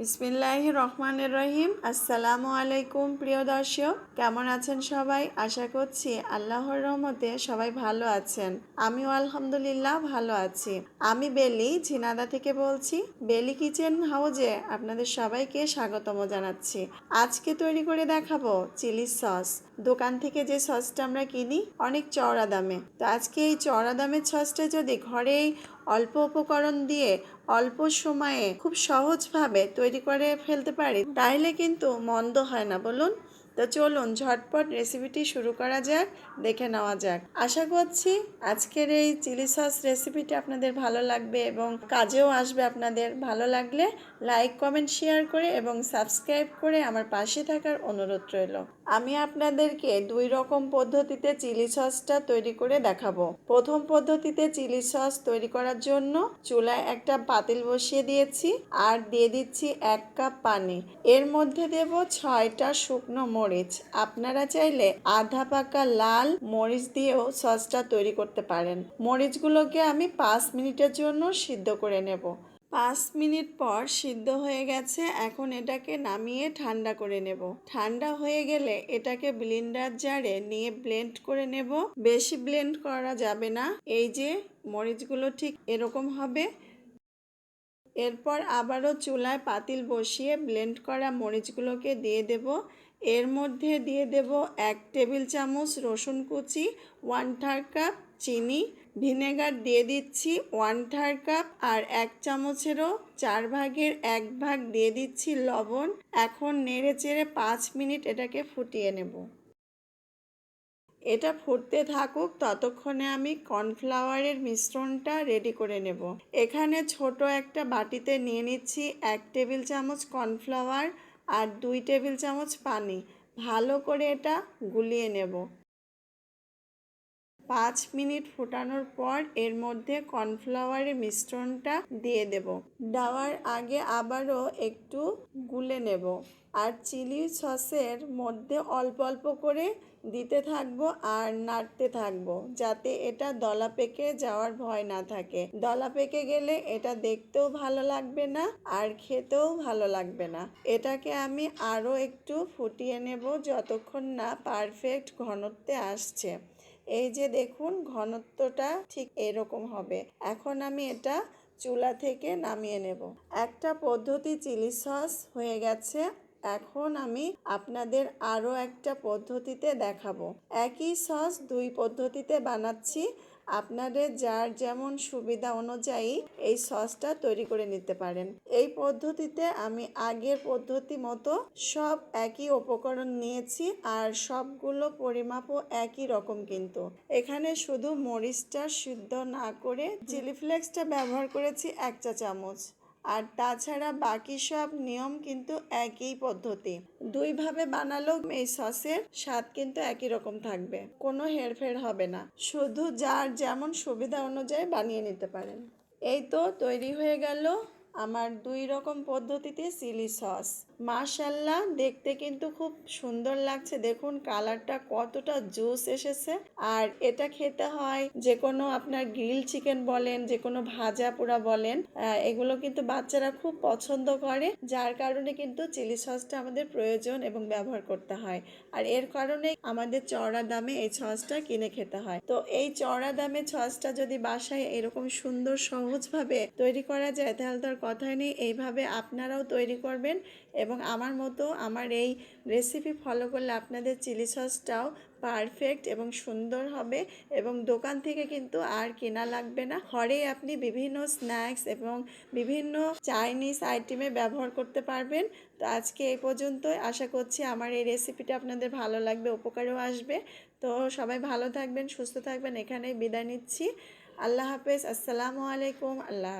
বিসমিল্লাহ রহমানের রহিম। আসসালামু আলাইকুম, প্রিয় দর্শক। কেমন আছেন সবাই? আশা করছি আল্লাহর রহমতে সবাই ভালো আছেন। আমিও আলহামদুলিল্লাহ ভালো আছি। আমি বেলি, ঝিনাদা থেকে বলছি। বেলি কিচেন হাউজে আপনাদের সবাইকে স্বাগতম জানাচ্ছি। আজকে তৈরি করে দেখাবো চিলি সস। দোকান থেকে যে সসটা আমরা কিনি, অনেক চওড়া দামে। তো আজকে এই চওড়া দামের সসটা যদি ঘরেই অল্প উপকরণ দিয়ে অল্প সময়ে খুব সহজভাবে তৈরি করে ফেলতে পারি, তাহলে কিন্তু মন্দ হয় না। বলুন? তো চলুন, ঝটপট রেসিপিটি শুরু করা যাক, দেখে নেওয়া যাক। আশা করছি আজকের এই চিলি সস রেসিপিটি আপনাদের ভালো লাগবে এবং কাজেও আসবে আপনাদের। ভালো লাগলে লাইক, কমেন্ট, শেয়ার করে এবং সাবস্ক্রাইব করে আমার পাশে থাকার অনুরোধ রইল। আমি আপনাদেরকে দুই রকম পদ্ধতিতে চিলি সসটা তৈরি করে দেখাবো। প্রথম পদ্ধতিতে চিলি সস তৈরি করার জন্য চুলায় একটা পাতিল বসিয়ে দিয়েছি আর দিয়ে দিচ্ছি এক কাপ পানি। এর মধ্যে দেব ছয়টা শুকনো মরিচ। আপনারা চাইলে আধা পাকা লাল মরিচ দিয়েও সসটা তৈরি করতে পারেন। মরিচগুলোকে আমি পাঁচ মিনিটের জন্য সিদ্ধ করে নেব। পাঁচ মিনিট পর সিদ্ধ হয়ে গেছে, এখন এটাকে নামিয়ে ঠান্ডা করে নেব। ঠান্ডা হয়ে গেলে এটাকে ব্লেন্ডার জারে নিয়ে ব্লেন্ড করে নেব। বেশি ব্লেন্ড করা যাবে না। এই যে, মরিচগুলো ঠিক এরকম হবে। এরপর আবারও চুলায় পাতিল বসিয়ে ব্লেন্ড করা মরিচগুলোকে দিয়ে দেব। এর মধ্যে দিয়ে দেব এক টেবিল চামচ রসুন কুচি ওয়ান থার্ড কাপ চিনি ভিনেগার দিয়ে দিচ্ছি ওয়ান থার্ড কাপ আর এক চামচেরও চার ভাগের এক ভাগ দিয়ে দিচ্ছি লবণ। এখন নেড়ে চেড়ে পাঁচ মিনিট এটাকে ফুটিয়ে নেব। এটা ফুটতে থাকুক, ততক্ষণে আমি কর্নফ্লাওয়ারের মিশ্রণটা রেডি করে নেব। এখানে ছোট একটা বাটিতে নিয়ে নিচ্ছি এক টেবিল চামচ কর্নফ্লাওয়ার আর দুই টেবিল চামচ পানি। ভালো করে এটা গুলিয়ে নেব। পাঁচ মিনিট ফোটানোর পর এর মধ্যে কর্নফ্লাওয়ারের মিশ্রণটা দিয়ে দেব। দেওয়ার আগে আবারও একটু গুলে নেব আর চিলি সসের মধ্যে অল্প অল্প করে দিতে থাকব আর নাড়তে থাকব যাতে এটা দলা পেকে যাওয়ার ভয় না থাকে। দলা পেকে গেলে এটা দেখতেও ভালো লাগবে না আর খেতেও ভালো লাগবে না। এটাকে আমি আরও একটু ফুটিয়ে নেব যতক্ষণ না পারফেক্ট ঘনত্বে আসছে। এই যে দেখুন, ঘনত্বটা ঠিক এরকম হবে। এখন আমি এটা চুলা থেকে নামিয়ে নেব। একটা পদ্ধতি চিলি সস হয়ে গেছে। এখন আমি আপনাদের আরও একটা পদ্ধতিতে দেখাবো। একই সস দুই পদ্ধতিতে বানাচ্ছি। আপনাদের যার যেমন সুবিধা অনুযায়ী এই সসটা তৈরি করে নিতে পারেন। এই পদ্ধতিতে আমি আগের পদ্ধতি মতো সব একই উপকরণ নিয়েছি আর সবগুলো পরিমাপও একই রকম কিন্তু। এখানে শুধু মরিচটা সিদ্ধ না করে চিলি ফ্লেক্সটা ব্যবহার করেছি এক চা চামচ। আর তাছাড়া বাকি সব নিয়ম কিন্তু একই পদ্ধতি। দুইভাবে বানালেও এই সসের স্বাদ কিন্তু একই রকম থাকবে। কোনো হেরফের হবে না। শুধু যার যেমন সুবিধা অনুযায়ী বানিয়ে নিতে পারেন। এই তো তৈরি হয়ে গেল আমার দুই রকম পদ্ধতিতে চিলি সস। মাশাল্লাহ দেখতে কিন্তু খুব সুন্দর লাগছে। দেখুন, কালারটা কতটা জুস এসেছে। আর এটা খেতে হয় যে কোনো আপনার গ্রিল চিকেন বলেন যে কোনো ভাজা পোড়া বলেন এগুলো কিন্তু বাচ্চারা খুব পছন্দ করে, যার কারণে কিন্তু চিলি সসটা আমাদের প্রয়োজন এবং ব্যবহার করতে হয়। আর এর কারণে আমাদের চড়া দামে এই সসটা কিনে খেতে হয়। তো এই চড়া দামে সসটা যদি বাসায় এরকম সুন্দর সহজভাবে তৈরি করা যায়, তাহলে তার কথাই নেই, এইভাবে আপনারাও তৈরি করবেন এবং আমার মতো আমার এই রেসিপি ফলো করলে আপনাদের চিলি সসটাও পারফেক্ট এবং সুন্দর হবে এবং দোকান থেকে কিন্তু আর কেনা লাগবে না। ঘরেই আপনি বিভিন্ন স্ন্যাক্স এবং বিভিন্ন চাইনিজ আইটেমে ব্যবহার করতে পারবেন। তো আজকে এই পর্যন্তই। আশা করছি আমার এই রেসিপিটা আপনাদের ভালো লাগবে, উপকারেও আসবে। তো সবাই ভালো থাকবেন, সুস্থ থাকবেন, এখানেই বিদায় নিচ্ছি। আল্লাহ হাফেজ, আসসালামু আলাইকুম, আল্লাহ